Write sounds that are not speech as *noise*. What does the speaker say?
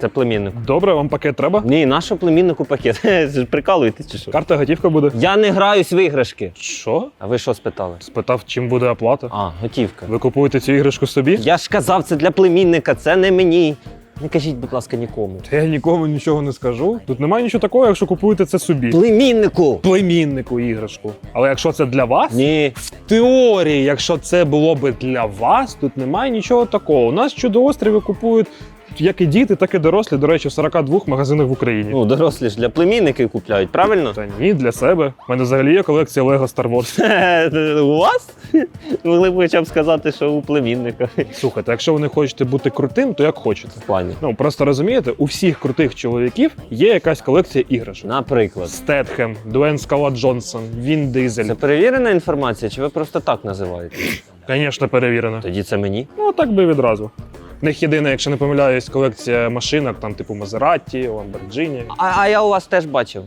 це племінник. Добре, вам пакет треба? Ні, нашому племіннику пакет. *laughs* Прикалуєтесь чи що? Карта готівка буде. Я не граюсь в іграшки. Що? А ви що спитали? Спитав, чим буде оплата. А, готівка. Ви купуєте цю іграшку собі? Я ж казав, це для племінника, це не мені. Не кажіть, будь ласка, нікому. Та я нікому нічого не скажу. Тут немає нічого такого, якщо купуєте це собі. Племіннику! Племіннику іграшку. Але якщо це для вас, Ні. в теорії, якщо це було би для вас, тут немає нічого такого. У нас чудо-острови купують як і діти, так і дорослі, до речі, в 42 магазинах в Україні. Ну, дорослі ж для племінників купляють, правильно? Та ні, для себе. У мене взагалі є колекція Lego Star Wars. *laughs* У вас? *laughs* Могли б хоча б сказати, що у племінника. Слухайте, якщо ви не хочете бути крутим, то як хочете. В плані. Ну просто розумієте, у всіх крутих чоловіків є якась колекція іграшок. Наприклад. Стетхем, Дуен Скала Джонсон, Він Дизель. Це перевірена інформація, чи ви просто так називаєте? Звісно, перевірено. Тоді це мені. Ну так би відразу. В них єдина, якщо не помиляюсь, колекція машинок, там типу Мазератті, Ламборджині. А, а я у вас теж бачив.